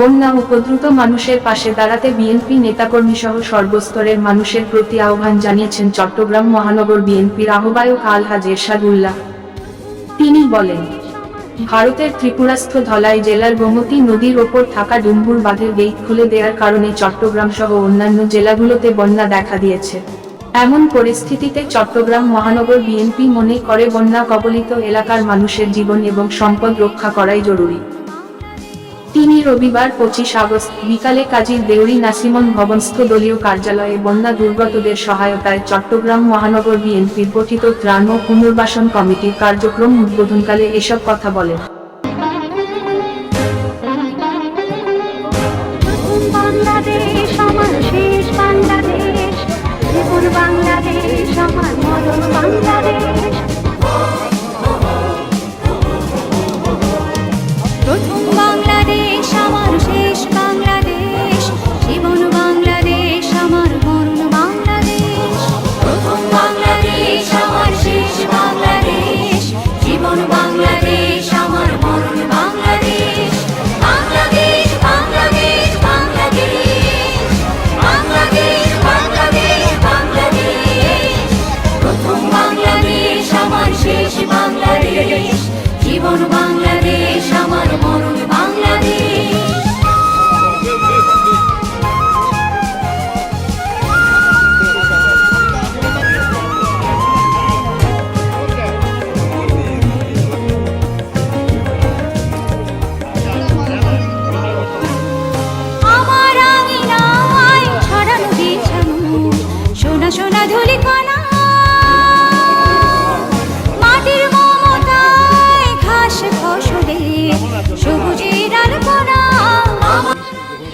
বন্যা উপদ্রুত মানুষের পাশে দাঁড়াতে বিএনপি নেতাকর্মী সহ সর্বস্তরের মানুষের প্রতি আহ্বান জানিয়েছেন চট্টগ্রাম মহানগর বিএনপির আহ্বায়ক আলহাজ এরশাদ উল্লাহ তিনি বলেন, ভারতের ত্রিপুরাস্থ ধলাই জেলার গোমতী নদীর ওপর থাকা ডুম্বুর বাঁধের গেট খুলে দেওয়ার কারণে চট্টগ্রাম সহ অন্যান্য জেলাগুলোতে বন্যা দেখা দিয়েছে। এমন পরিস্থিতিতে চট্টগ্রাম মহানগর বিএনপি মনে করে বন্যা কবলিত এলাকার মানুষের জীবন এবং সম্পদ রক্ষা করাই জরুরি। তিনি রবিবার পঁচিশ আগস্ট বিকালে কাজী দেউরি নাসিমন ভবনস্থ দলীয় কার্যালয়ে বন্যা দুর্গতদের সহায়তায় চট্টগ্রাম মহানগর বিএনপির গঠিত ত্রাণ ও পুনর্বাসন কমিটির কার্যক্রম উদ্বোধনকালে এসব কথা বলেন। বাংলাদেশ।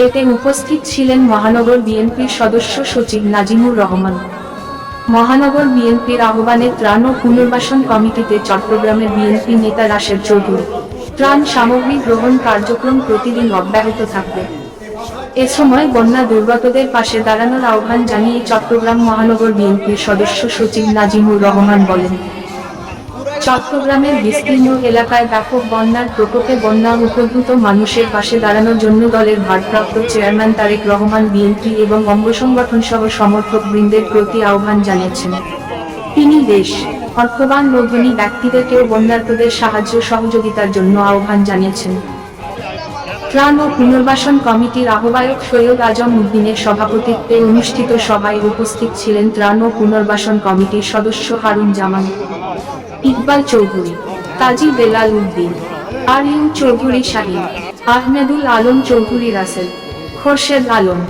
এতে উপস্থিত ছিলেন মহানগর বিএনপির সদস্য সচিব নাজিমুর রহমান। মহানগর বিএনপির আহ্বানে ত্রাণ ও পুনর্বাসন কমিটিতে চট্টগ্রামের বিএনপি নেতা রাশেদ চৌধুরী। ত্রাণ সামগ্রী গ্রহণ কার্যক্রম প্রতিদিন অব্যাহত থাকবে। এ সময় বন্যা দুর্গতদের পাশে দাঁড়ানোর আহ্বান জানিয়ে চট্টগ্রাম মহানগর বিএনপির সদস্য সচিব নাজিমুর রহমান বলেন চট্টগ্রামের বিস্তীর্ণ এলাকায় ব্যাপক বন্যার প্রকোপে বন্যা উপভূত মানুষের পাশে দাঁড়ানোর জন্য দলের ভারপ্রাপ্ত চেয়ারম্যান তারেক রহমান বিএনপি এবং অঙ্গ সংগঠন সহ সমর্থক বৃন্দের প্রতি আহ্বান জানিয়েছেন। তিনি দেশ অর্থবান ও ধনী ব্যক্তিদেরকেও বন্যার্তদের সাহায্য সহযোগিতার জন্য আহ্বান জানিয়েছেন। ত্রাণ ও পুনর্বাসন কমিটির আহ্বায়ক সৈয়দ আজম উদ্দিনের সভাপতিত্বে অনুষ্ঠিত সভায় উপস্থিত ছিলেন ত্রাণ ও পুনর্বাসন কমিটির সদস্য হারুন জামান, ইকবাল চৌধুরী, কাজী বেলাল উদ্দিন, আর ইউ চৌধুরী শাহিন আহমেদুল আলম চৌধুরী রাসেল, খোরশেদ আলম